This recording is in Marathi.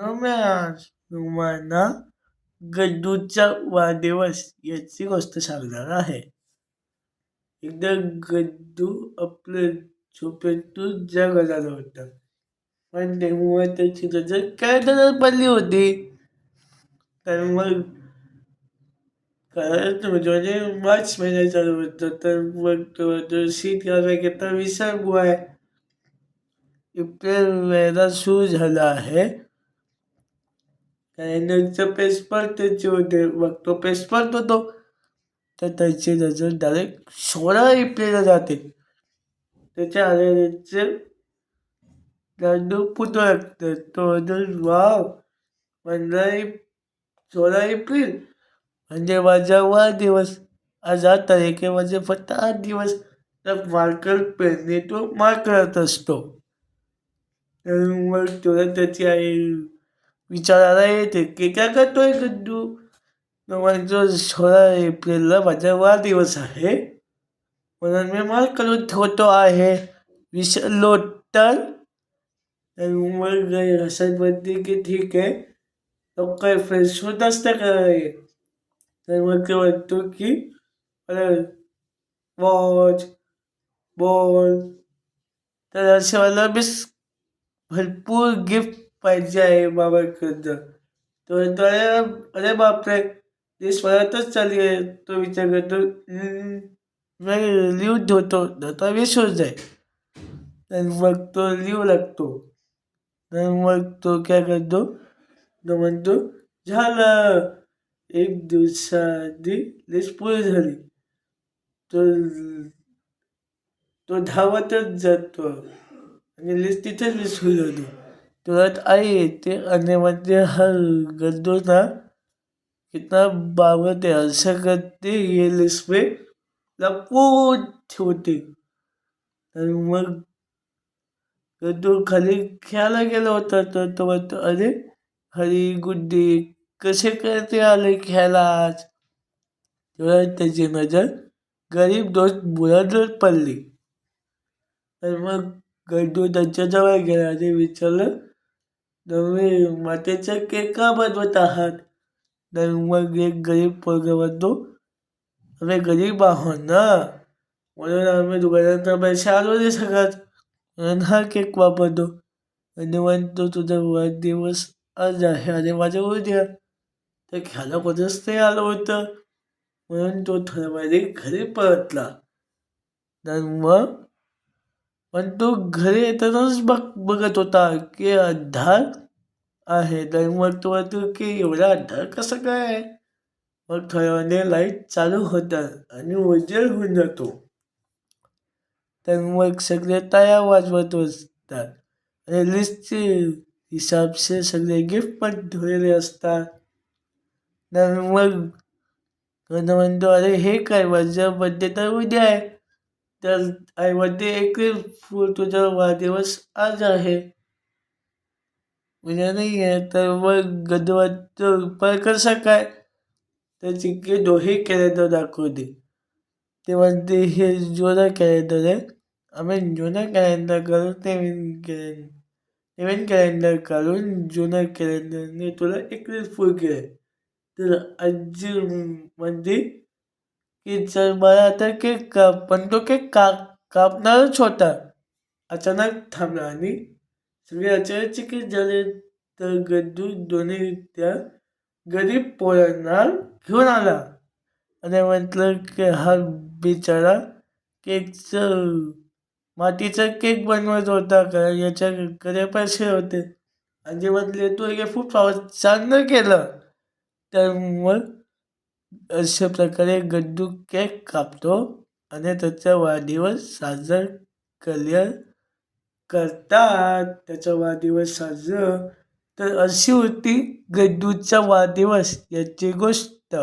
मी आज तुम्हाला गड्डूचा वाढदिवस याची गोष्ट सांगणार आहे एकदा गड्डू आपल्या झोपेतून जगाला होता पण तेव्हा त्याची नजर कॅलेंडरवर पडली होती तर मग कारण म्हणजे मार्च महिना चालू होतं तर मग तो शीत घालायला घेता विसरलो आहे एप्रिल महिना सुरू झाला आहे कॅलेंडरचं पेज पडते होते मग तो पेज होतो. तर त्याची नजर डायरेक्ट सोळा एप्रिलला जाते. त्याच्या आल्यानंतर गांडू पुतळा लागतं तो अजून वाव पंधरा एप सोळा एप्रिल. म्हणजे माझा वाढदिवस. आज आठ तारीख आहे. म्हणजे फक्त आठ दिवस. तर मार्कर पेनने तो मार्क करत असतो. तर मग तुला त्याची आई विचारायला येते की काय करतोय गड्डू म्हणजे सोळा एप्रिलला माझा वाढदिवस आहे म्हणून मी मार्क करून ठेवतो आहे विसरलो तर मग हसत म्हणते की ठीक आहे तो काय फ्रेश होत असतं काय तर मग ते म्हणतो की वॉच बॉल तर असे मला मिस भरपूर गिफ्ट पाहिजे आहे बाबाकडं तो अरे अरे बापरे! ती स्वतःच चालली आहे. तो विचार करतो लिव लिहून ठेवतो. आता विसरून जाईल तर मग तो लिव लागतो. तर मग तो काय करतो? तो म्हणतो झालं. एक दिवसाआधी लिस्ट पूर्ण झाली. तो तो धावतच जातो. आणि लिस्ट तिथेच विसरू जातो. तुरंत आई येते आणि म्हणजे हर गद्दो ना कितना बाबत आहे असं करते ये लिस्ट लपून ठेवते. आणि मग गद्दू खाली खेळायला गेला होता तर तो म्हणतो अरे हरी गुड्डी कसे करते आले खेळायला आज तेव्हा त्याची नजर गरीब दोस्त मुलांवर पडली. तर मग गड्डू त्यांच्याजवळ गेला आणि विचारलं तुम्ही मातेचा केक का बनवत आहात? तर मग एक गरीब पोरगा म्हणतो आम्ही गरीब आहोत ना. म्हणून आम्ही दुकानात पैसे आलो नाही सगळ्यात. म्हणून हा केक वापरतो. आणि म्हणतो तुझा वाढदिवस आज आहे आणि माझ्या उद्या. तर ख्याला कोणच नाही आलं होतं. म्हणून तो थोड्या घरी परतला. तर मग पण तो घरी येतानाच बघ बघत होता की अंधार आहे. तर मग तो म्हणतो की एवढा अंधार कसं काय आहे? मग थोड्या लाइट चालू होतात आणि उजेड होऊन जातो. तर मग सगळे टाळ्या वाजवत असतात. आणि लिस्टचे हिसाबचे सगळे गिफ्ट पण ठेवलेले असतात. तर मग म्हणतो अरे हे काय? माझ्या बड्डे तर उद्या आहे. तर आई म्हणते एप्रिल फूल तुझा वाढदिवस आज आहे. उद्या नाही आहे तर मग गदवाचं उपाय कसा काय तर चिक्के दोहे कॅलेंडर दाखवते ते म्हणते हे जुना कॅलेंडर आहे. आम्ही जुना कॅलेंडर करून नवीन कॅलेंडर नवीन कॅलेंडर काढून जुना कॅलेंडरने तुला एप्रिल फूल केलं. तर आजी म्हणते की जर मला आता केक काप पण तो केक का कापणारच होता अचानक थांबला आणि सगळे अचानक झाले तर गद्दू दोन्ही त्या गरीब पोरांना घेऊन आला। आणि म्हटलं की हा बिचारा केकचं मातीचा केक बनवत होता कारण याच्याकडे पैसे होते। आणि म्हटले तू हे खूप चांगलं केलं। तर मग अशा प्रकारे गड्डू केक कापतो आणि त्याचा वाढदिवस साजरा कल्या करतात. त्याचा वाढदिवस साजरं तर अशी होती गड्डूचा वाढदिवस याची गोष्ट.